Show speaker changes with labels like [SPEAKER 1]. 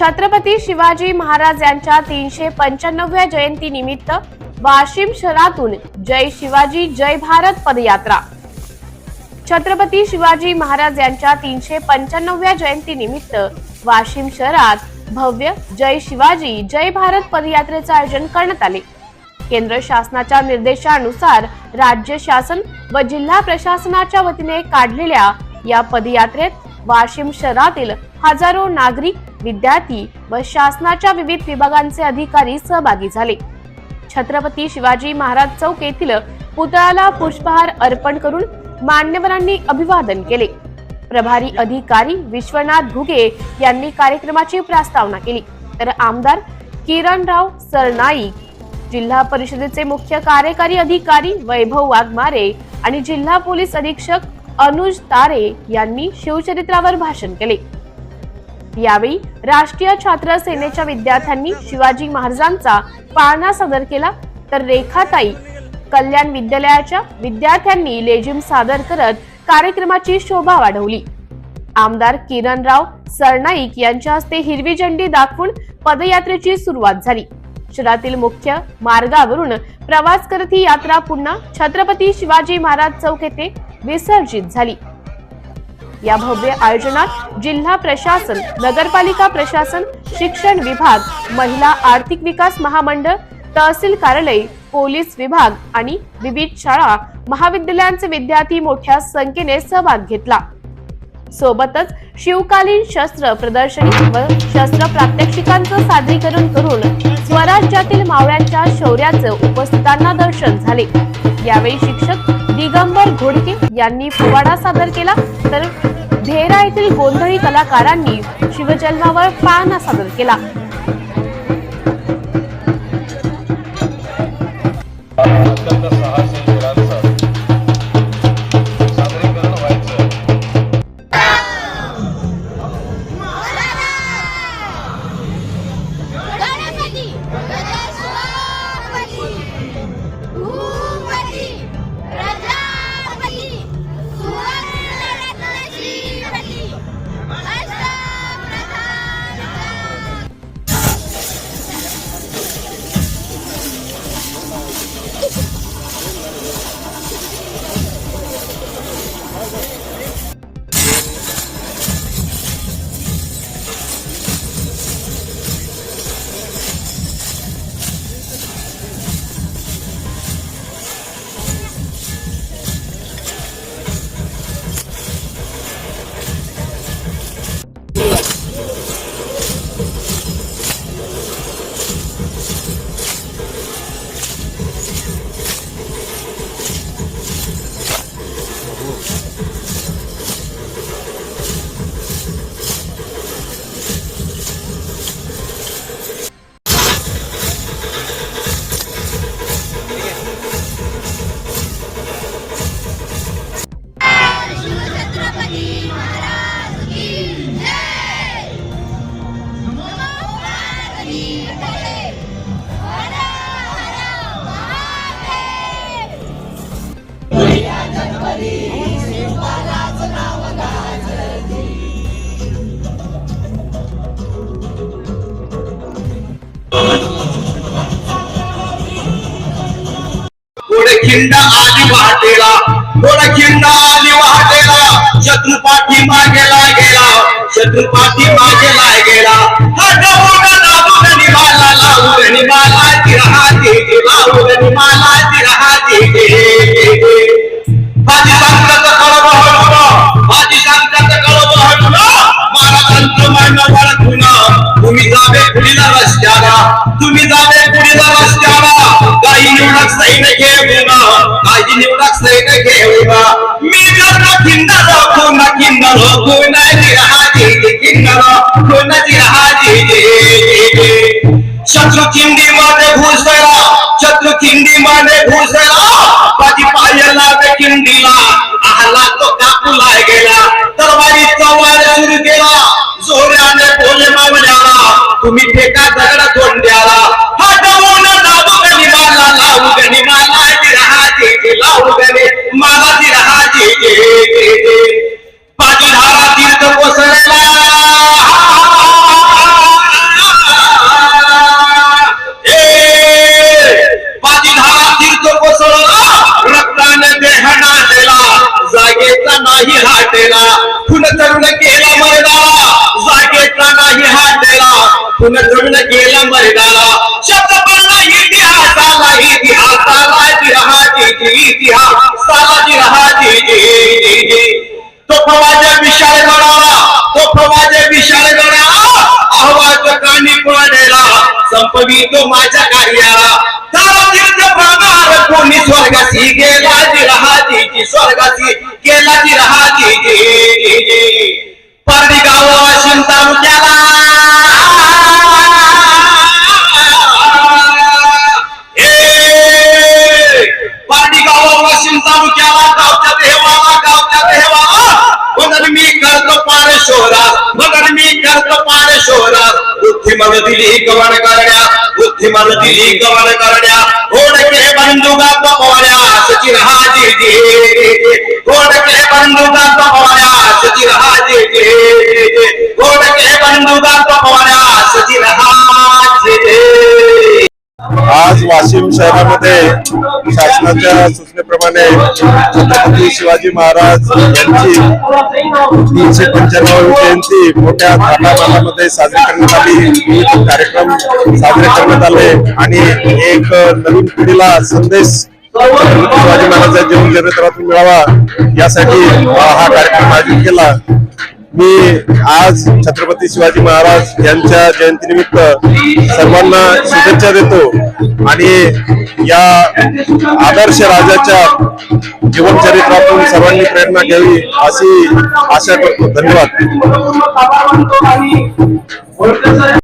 [SPEAKER 1] छत्रपती शिवाजी महाराज यांच्या तीनशे पंच्याण्णव्या जयंती निमित्त वाशिम शहरातून जय शिवाजी जय भारत पदयात्रा. छत्रपती शिवाजी महाराज यांच्या तीनशे पंच्याण्णव्या जयंती निमित्त वाशिम शहरात भव्य जय शिवाजी जय भारत पदयात्रेचे आयोजन करण्यात आले. केंद्र शासनाच्या निर्देशानुसार राज्य शासन व जिल्हा प्रशासनाच्या वतीने काढलेल्या या पदयात्रेत वाशिम शहरातील हजारो नागरिक विद्यार्थी व शासनाच्या विविध विभागांचे अधिकारी सहभागी झाले. छत्रपती शिवाजी महाराज चौक येथील पुतळ्याला पुष्पहार अर्पण करून मान्यवरांनी अभिवादन केले. प्रभारी अधिकारी विश्वनाथ घुगे यांनी कार्यक्रमाची प्रस्तावना केली. तर आमदार किरणराव सरनाईक जिल्हा परिषदेचे मुख्य कार्यकारी अधिकारी वैभव वाघमारे आणि जिल्हा पोलीस अधीक्षक अनुज तारे यांनी शिवचरित्रावर भाषण केले. यावेळी राष्ट्रीय छात्र सेनेच्या विद्यार्थ्यांनी शिवाजी महाराजांचा पाळणा सादर केला. तर रेखाताई कल्याण विद्यालयाच्या विद्यार्थ्यांनी लेझिम सादर करत कार्यक्रमाची शोभा वाढवली. आमदार किरणराव सरनाईक यांच्या हस्ते हिरवी झेंडी दाखवून पदयात्रेची सुरुवात झाली. शहरातील मुख्य मार्गावरून प्रवास करत ही यात्रा पुन्हा छत्रपती शिवाजी महाराज चौक येथे विसर्जित झाली. या भव्य आयोजनात जिल्हा प्रशासन नगरपालिका प्रशासन शिक्षण विभाग महिला आर्थिक विकास महामंडळ तहसील कार्यालय पोलीस विभाग आणि विविध शाळा महाविद्यालयांचे विद्यार्थी मोठ्या संख्येने सहभाग घेतला. सोबतच शिवकालीन शस्त्र प्रदर्शनी व शस्त्र प्रात्यक्षिकांचं सादरीकरण करून स्वराज्यातील मावळ्यांच्या शौर्याचं उपस्थितांना दर्शन झाले. यावेळी शिक्षक दिगंबर घोडके यांनी पोवाडा सादर केला. तर धेरा येथील गोंधळी कलाकारांनी शिवजन्मावर पाळणा सादर केला.
[SPEAKER 2] खिंड आली वाटेला खिंड आली वाटेला शत्रू पाठी मागेला गेला. शत्रू पाठी मागेला गेला. लावून लावून माझी कळव हळून माझी कळव हळून महाराजांचं तुम्ही जावे पुढील रस्त्याला. तुम्ही जावे पुढील रस्त्याला. सैन घेऊन माझी निवडक सैन घेऊन. मी जर किंदर कोण किंदर कोण जिरहाजी किंदर कोण जिरहाजी शत्रु खिंडी मध्ये घुसला शत्रु खिंडी मध्ये घुसला माझी पायला किंडीला आला तो कापूला गेला तर माझी वार सुरू केला जोऱ्याने बोले मावल्याला तुम्ही फेका दगड तोंड नाही हाटेला खुन तरुण केला मरणाला जागेतला नाही हाटेला खुन तरुण केला मरणाला इतिहासाला इतिहासाला इतिहास इतिहासाला इतिहास तो फवाजे विशाल गडाला तो फवाजे विशाल गडाला आवाज़ कानी पडेला, संपवी तो माझ्या कार्याला। कोणी स्वर्गासी गेला स्वर्गाची स्वर्गासी गेला जिराहाजी परडी गाव वाशिम तालुक्याला. ए गाव वाशिम तालुक्याला गावच्या देवाला गावच्या देवाला. मगर मी करतो पार शोरा मगर मी करतो पार शोरा बुद्धिमान दिली गवण करण्या बुद्धिमान दिली गवण करण्या.
[SPEAKER 3] आज वाशिम शहरामध्ये शासनाच्या सूचनेप्रमाणे छत्रपती शिवाजी महाराज यांची तीनशे पंच्याण्णव जयंती मोठ्या थाटामाटामध्ये साजरी करण्यात आली. विविध कार्यक्रम साजरे करण्यात आले आणि एक नवीन पिढीला संदेश छत्रपती शिवाजी महाराजांच्या जीवन चरित्रातून मिळावा. यासाठी हा कार्यक्रम आयोजित केला. मी आज छत्रपती शिवाजी महाराज यांच्या जयंतीनिमित्त सर्वांना शुभेच्छा देतो आणि या आदर्श राजाच्या जीवनचरित्रातून सर्वांनी प्रेरणा घ्यावी अशी आशा करतो. धन्यवाद.